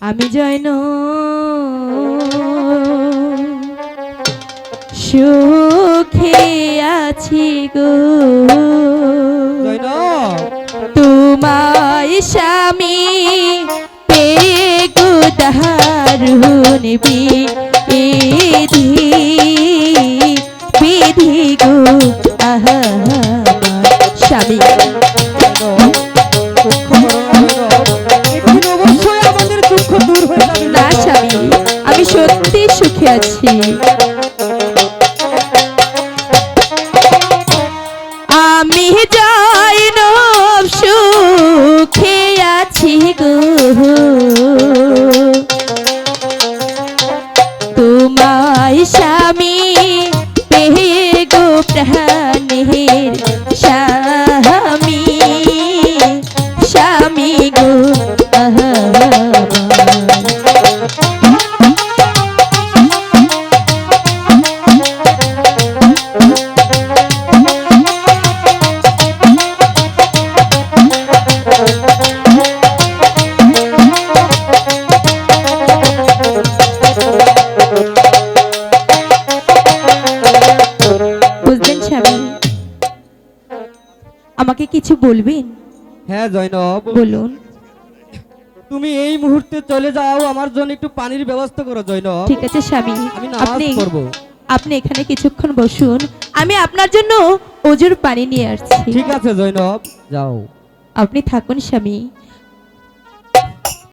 আমি জয়ন সুখে আছি গো। তোমায় স্বামী পেয়ে গো দারুণ বিধি। বিধি গো আহা স্বামী। সত্যি সুখে আছি। আমি যাই সুখে আছি গো। তোমায় স্বামী স্বামী। আমাকে কিছু বলবেন? হ্যাঁ জৈনব বলুন। তুমি এই মুহূর্তে চলে যাও আমার জন্য একটু পানির ব্যবস্থা করো জৈনব ঠিক আছে স্বামী। আমি নামাজ আপনি পড়ব। আপনি এখানে কিছুক্ষণ বসুন। আমি আপনার জন্য ওজোর পানি নিয়ে আসছি। ঠিক আছে জৈনব যাও। আপনি থাকুন স্বামী।